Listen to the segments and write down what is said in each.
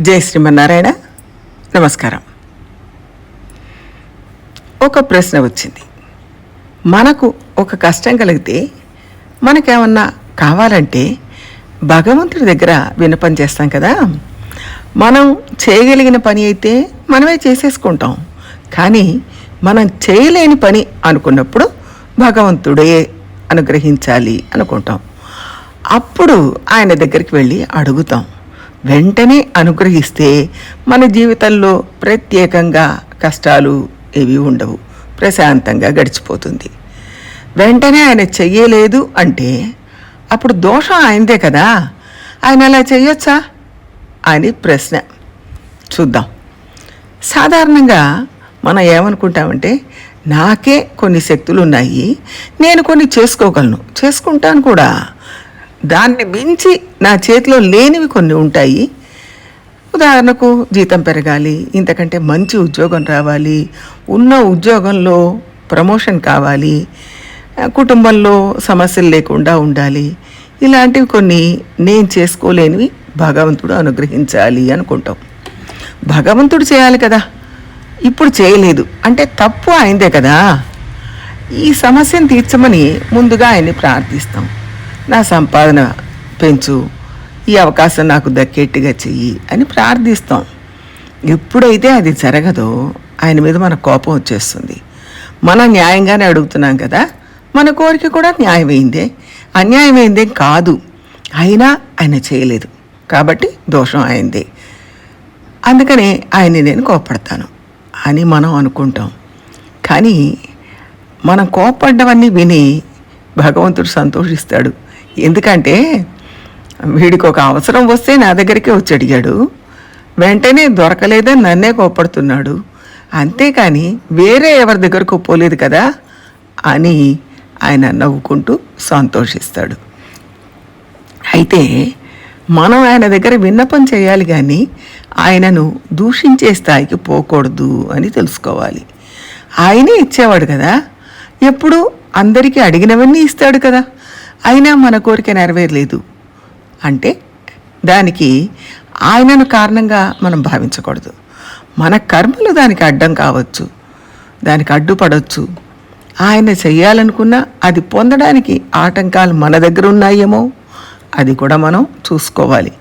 జై శ్రీమన్నారాయణ. నమస్కారం. ఒక ప్రశ్న వచ్చింది. మనకు ఒక కష్టం కలిగితే మనకేమన్నా కావాలంటే భగవంతుడి దగ్గర విన్నపం చేస్తాం కదా. మనం చేయగలిగిన పని అయితే మనమే చేసేసుకుంటాం. కానీ మనం చేయలేని పని అనుకున్నప్పుడు భగవంతుడే అనుగ్రహించాలి అనుకుంటాం. అప్పుడు ఆయన దగ్గరికి వెళ్ళి అడుగుతాం. వెంటనే అనుగ్రహిస్తే మన జీవితంలో ప్రత్యేకంగా కష్టాలు ఏవి ఉండవు. ప్రశాంతంగా గడిచిపోతుంది. వెంటనే ఆయన చెయ్యలేదు అంటే అప్పుడు దోషం ఆయనదే కదా. ఆయన అలా చేయొచ్చా అని ప్రశ్న. చూద్దాం. సాధారణంగా మనం ఏమనుకుంటామంటే నాకే కొన్ని శక్తులు ఉన్నాయి నేను కొన్ని చేసుకోగలను చేసుకుంటాను కూడా. దాన్ని మించి నా చేతిలో లేనివి కొన్ని ఉంటాయి. ఉదాహరణకు జీతం పెరగాలి ఇంతకంటే మంచి ఉద్యోగం రావాలి ఉన్న ఉద్యోగంలో ప్రమోషన్ కావాలి కుటుంబంలో సమస్యలు లేకుండా ఉండాలి. ఇలాంటివి కొన్ని నేను చేసుకోలేనివి భగవంతుడు అనుగ్రహించాలి అనుకుంటాం. భగవంతుడు చేయాలి కదా. ఇప్పుడు చేయలేదు. అంటే తప్పు అయిందే కదా. ఈ సమస్యను తీర్చమని ముందుగా ఆయన్ని ప్రార్థిస్తాం. నా సంపాదన పెంచు. ఈ అవకాశం నాకు దక్కేట్టుగా చెయ్యి అని ప్రార్థిస్తాం. ఎప్పుడైతే అది జరగదో ఆయన మీద మన కోపం వచ్చేస్తుంది. మనం న్యాయంగానే అడుగుతున్నాం కదా? మన కోరిక కూడా న్యాయమైందే. అన్యాయమైందే కాదు. అయినా ఆయన చేయలేదు. కాబట్టి దోషం అయిందే అందుకనే ఆయన్ని నేను కోపడతాను అని మనం అనుకుంటాం. కానీ మనం కోపడ్డవన్నీ విని భగవంతుడు సంతోషిస్తాడు. ఎందుకంటే వీడికి ఒక అవసరం వస్తే నా దగ్గరికి వచ్చి అడిగాడు. వెంటనే దొరకలేదని నన్నే కోపడుతున్నాడు అంతేకాని వేరే ఎవరి దగ్గరకు పోలేదు కదా అని ఆయన నవ్వుకుంటూ సంతోషిస్తాడు. అయితే మనం ఆయన దగ్గర విన్నపం చేయాలి కానీ ఆయనను దూషించే స్థాయికి పోకూడదు అని తెలుసుకోవాలి. ఆయనే ఇచ్చేవాడు కదా. ఎప్పుడు అందరికీ అడిగినవన్నీ ఇస్తాడు కదా. అయినా మన కోరిక నెరవేరలేదు. అంటే దానికి ఆయనను కారణంగా మనం భావించకూడదు. మన కర్మలు దానికి అడ్డం కావచ్చు. దానికి అడ్డుపడవచ్చు ఆయన చెయ్యాలనుకున్నా అది పొందడానికి ఆటంకాలు మన దగ్గర ఉన్నాయేమో? అది కూడా మనం చూసుకోవాలి.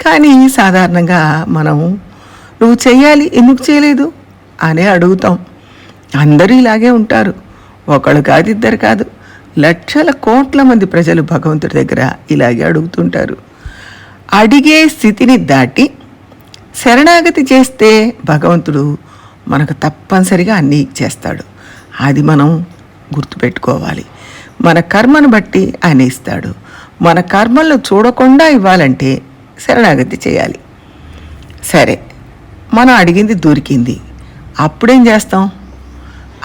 కానీ సాధారణంగా మనం నువ్వు చేయాలి ఎందుకు చేయలేదు? అనే అడుగుతాం. అందరూ ఇలాగే ఉంటారు. ఒకళ్ళు కాదు ఇద్దరు కాదు. లక్షల కోట్ల మంది ప్రజలు భగవంతుడి దగ్గర ఇలాగే అడుగుతుంటారు. అడిగే స్థితిని దాటి శరణాగతి చేస్తే భగవంతుడు మనకు తప్పనిసరిగా అన్నీ ఇచ్చేస్తాడు. అది మనం గుర్తుపెట్టుకోవాలి. మన కర్మను బట్టి ఆయన ఇస్తాడు. మన కర్మలను చూడకుండా ఇవ్వాలంటే శరణాగతి చేయాలి. సరే మనం అడిగింది దొరికింది. అప్పుడేం చేస్తాం?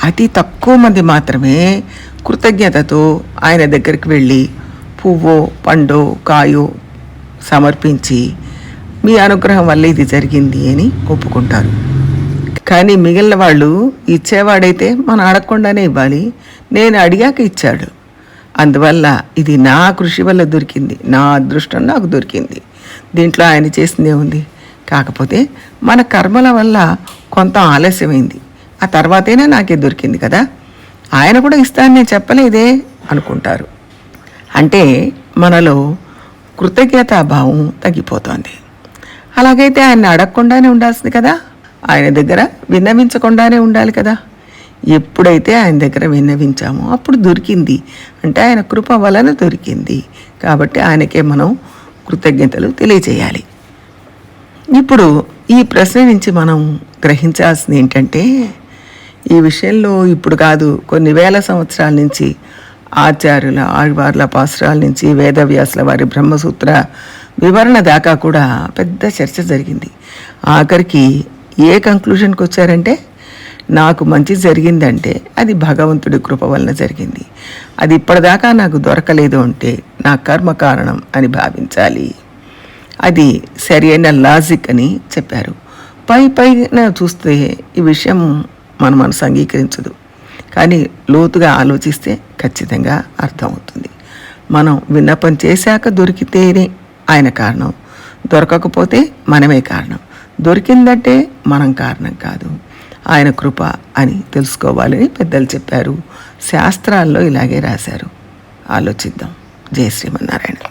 అతి తక్కువ మంది మాత్రమే కృతజ్ఞతతో ఆయన దగ్గరికి వెళ్ళి పువ్వో పండో కాయో సమర్పించి మీ అనుగ్రహం వల్ల ఇది జరిగింది అని ఒప్పుకుంటారు. కానీ మిగిలిన వాళ్ళు ఇచ్చేవాడైతే మనం అడగకుండానే ఇవ్వాలి నేను అడిగాక ఇచ్చాడు. అందువల్ల ఇది నా కృషి వల్ల దొరికింది నా అదృష్టం నాకు దొరికింది. దీంట్లో ఆయన చేసిందే ఉంది. కాకపోతే మన కర్మల వల్ల కొంత ఆలస్యమైంది. ఆ తర్వాతైనా నాకే దొరికింది కదా. ఆయన కూడా ఇస్తానని నేను చెప్పలేదే అనుకుంటారు. అంటే మనలో కృతజ్ఞతాభావం తగ్గిపోతోంది. అలాగైతే ఆయన అడగకుండానే ఉండాల్సింది కదా? ఆయన దగ్గర విన్నవించకుండానే ఉండాలి కదా? ఎప్పుడైతే ఆయన దగ్గర విన్నవించామో అప్పుడు దొరికింది. అంటే ఆయన కృప వలన దొరికింది. కాబట్టి ఆయనకే మనం కృతజ్ఞతలు తెలియజేయాలి. ఇప్పుడు ఈ ప్రశ్న నుంచి మనం గ్రహించాల్సింది ఏంటంటే ఈ విషయంలో ఇప్పుడు కాదు కొన్ని వేల సంవత్సరాల నుంచి ఆచార్యుల ఆళ్వార్ల పాసురాల నుంచి వేదవ్యాసుల వారి బ్రహ్మసూత్ర వివరణ దాకా కూడా పెద్ద చర్చ జరిగింది. ఆఖరికి ఏ కంక్లూషన్కి వచ్చారంటే నాకు మంచి జరిగిందంటే అది భగవంతుడి కృప వలన జరిగింది. అది ఇప్పటిదాకా నాకు దొరకలేదు అంటే నా కర్మ కారణం అని భావించాలి. అది సరి అయిన లాజిక్ అని చెప్పారు. పై పైన చూస్తే ఈ విషయం మన మనసు అంగీకరించదు. కానీ లోతుగా ఆలోచిస్తే ఖచ్చితంగా అర్థమవుతుంది. మనం విన్నపం చేశాక దొరికితేనే ఆయన కారణం. దొరకకపోతే మనమే కారణం. దొరికిందంటే మనం కారణం కాదు. ఆయన కృప అని తెలుసుకోవాలని పెద్దలు చెప్పారు. శాస్త్రాల్లో ఇలాగే రాశారు. ఆలోచిద్దాం. జయ శ్రీమన్నారాయణ.